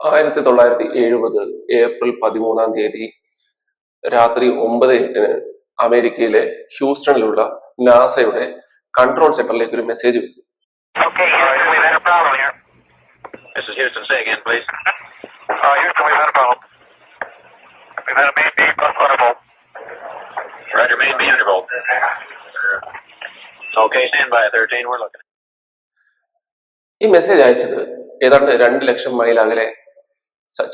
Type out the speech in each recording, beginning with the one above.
ആയിരത്തി തൊള്ളായിരത്തി എഴുപത് ഏപ്രിൽ പതിമൂന്നാം തീയതി രാത്രി ഒമ്പത് എട്ടിന് അമേരിക്കയിലെ ഹ്യൂസ്റ്റണിലുള്ള നാസയുടെ കൺട്രോൾ സെന്ററിലേക്ക് ഒരു മെസ്സേജ് ഈ മെസ്സേജ് അയച്ചത് ഏതാണ്ട് രണ്ട് ലക്ഷം മൈൽ അകലെ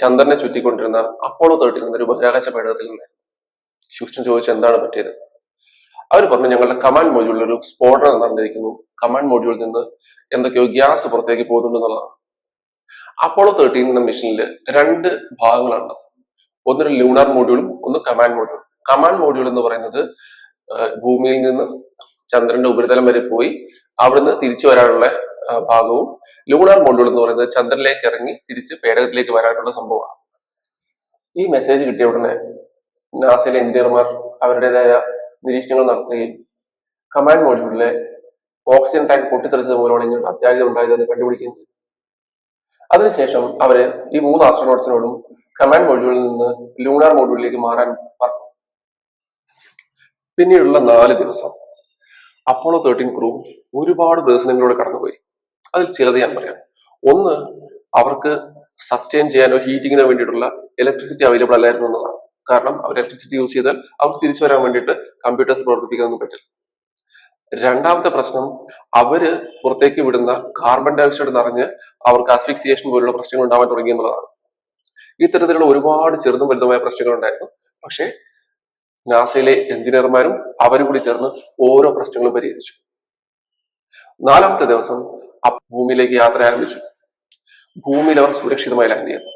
ചന്ദ്രനെ ചുറ്റിക്കൊണ്ടിരുന്ന അപ്പോളോ തേർട്ടിൽ എന്നൊരു ബഹിരാകാശ പേടകത്തിൽ നിന്ന്. ഹ്യൂസ്റ്റൺ ചോദിച്ചു എന്താണ് പറ്റിയത്? അവർ പറഞ്ഞു ഞങ്ങളുടെ കമാൻഡ് മോഡ്യൂളിൽ ഒരു സ്ഫോടനം നടന്നിരിക്കുന്നു കമാൻഡ് മോഡ്യൂളിൽ നിന്ന് എന്തൊക്കെയോ ഗ്യാസ് പുറത്തേക്ക് പോകുന്നുണ്ടെന്നുള്ളതാണ് അപ്പോളോ തേർട്ടീൻ എന്ന മിഷനിൽ രണ്ട് ഭാഗങ്ങളാണ് ഒന്നൊരു ലൂണാർ മോഡ്യൂളും ഒന്ന് കമാൻഡ് മോഡ്യൂളും കമാൻഡ് മോഡ്യൂൾ എന്ന് പറയുന്നത് ഭൂമിയിൽ നിന്ന് ചന്ദ്രന്റെ ഉപരിതലം വരെ പോയി അവിടുന്ന് തിരിച്ചു വരാനുള്ള ഭാഗവും ലൂണാർ മോഡ്യൂൾ എന്ന് പറയുന്നത് ചന്ദ്രനിലേക്ക് ഇറങ്ങി തിരിച്ച് പേടകത്തിലേക്ക് വരാനുള്ള സംഭവമാണ്. ഈ മെസ്സേജ് കിട്ടിയ ഉടനെ നാസയിലെ എഞ്ചിനീയർമാർ അവരുടേതായ നിരീക്ഷണങ്ങൾ നടത്തുകയും കമാൻഡ് മോഡ്യൂളിലെ ഓക്സിജൻ ടാങ്ക് പൊട്ടിത്തെറിച്ചത് മൂലമാണ് ഇങ്ങനെ അത്യാഹിതം ഉണ്ടായതെന്ന് കണ്ടുപിടിക്കുകയും ചെയ്തു. അതിനുശേഷം അവർ ഈ മൂന്ന് ആസ്ട്രോണോട്സിനോടും കമാൻഡ് മോഡ്യൂളിൽ നിന്ന് ലൂണാർ മോഡ്യൂളിലേക്ക് മാറാൻ പറഞ്ഞു. പിന്നീടുള്ള നാല് ദിവസം അപ്പോളോ തേർട്ടീൻ ക്രൂ ഒരുപാട് ദിവസങ്ങളിലൂടെ കടന്നുപോയി. അതിൽ ചിലത് ഞാൻ പറയാം. ഒന്ന് അവർക്ക് സസ്റ്റെയിൻ ചെയ്യാനോ ഹീറ്റിങ്ങിനോ വേണ്ടിയിട്ടുള്ള ഇലക്ട്രിസിറ്റി അവൈലബിൾ അല്ലായിരുന്നു എന്നതാണ് കാരണം അവർ ഇലക്ട്രിസിറ്റി യൂസ് ചെയ്താൽ അവർക്ക് തിരിച്ചു വരാൻ വേണ്ടിയിട്ട് കമ്പ്യൂട്ടേഴ്സ് പ്രവർത്തിപ്പിക്കാനൊന്നും പറ്റില്ല. രണ്ടാമത്തെ പ്രശ്നം അവർ പുറത്തേക്ക് വിടുന്ന കാർബൺ ഡയോക്സൈഡ് നിറഞ്ഞ് അവർക്ക് അസ്ഫിക്സിയേഷൻ പോലുള്ള പ്രശ്നങ്ങൾ ഉണ്ടാവാൻ തുടങ്ങി എന്നുള്ളതാണ്. ഇത്തരത്തിലുള്ള ഒരുപാട് ചെറുതും വലുതുമായ പ്രശ്നങ്ങൾ ഉണ്ടായിരുന്നു. പക്ഷേ നാസയിലെ എഞ്ചിനീയർമാരും അവരും കൂടി ചേർന്ന് ഓരോ പ്രശ്നങ്ങളും പരിഹരിച്ചു. നാലാമത്തെ ദിവസം അ- ഭൂമിയിലേക്ക് യാത്ര ആരംഭിച്ചു. ഭൂമിയിൽ അവർ സുരക്ഷിതമായി ലാൻഡ് ചെയ്തു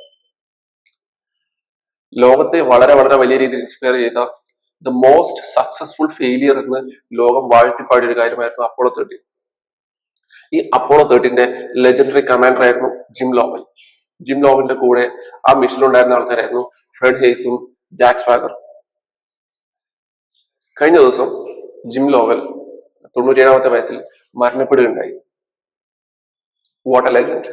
ലോകത്തെ വളരെ വളരെ വലിയ രീതിയിൽ ഇൻസ്പയർ ചെയ്ത ദ മോസ്റ്റ് സക്സസ്ഫുൾ ഫെയിലിയർ എന്ന് ലോകം വാഴ്ത്തിപ്പാടിയ ഒരു കാര്യമായിരുന്നു അപ്പോളോ തേർട്ടീൻ ഈ അപ്പോളോ തേർട്ടീന്റെ ലെജൻഡറി കമാൻഡർ ആയിരുന്നു ജിം ലോവൽ ജിം ലോവലിന്റെ കൂടെ ആ മിഷനിലുണ്ടായിരുന്ന ആൾക്കാരായിരുന്നു ഫ്രെഡ് ഹേസും ജാക്സ് വാഗർ കഴിഞ്ഞ ദിവസം ജിം ലോവൽ തൊണ്ണൂറ്റിയേഴാമത്തെ വയസ്സിൽ മരണപ്പെടുകയുണ്ടായി. water legend.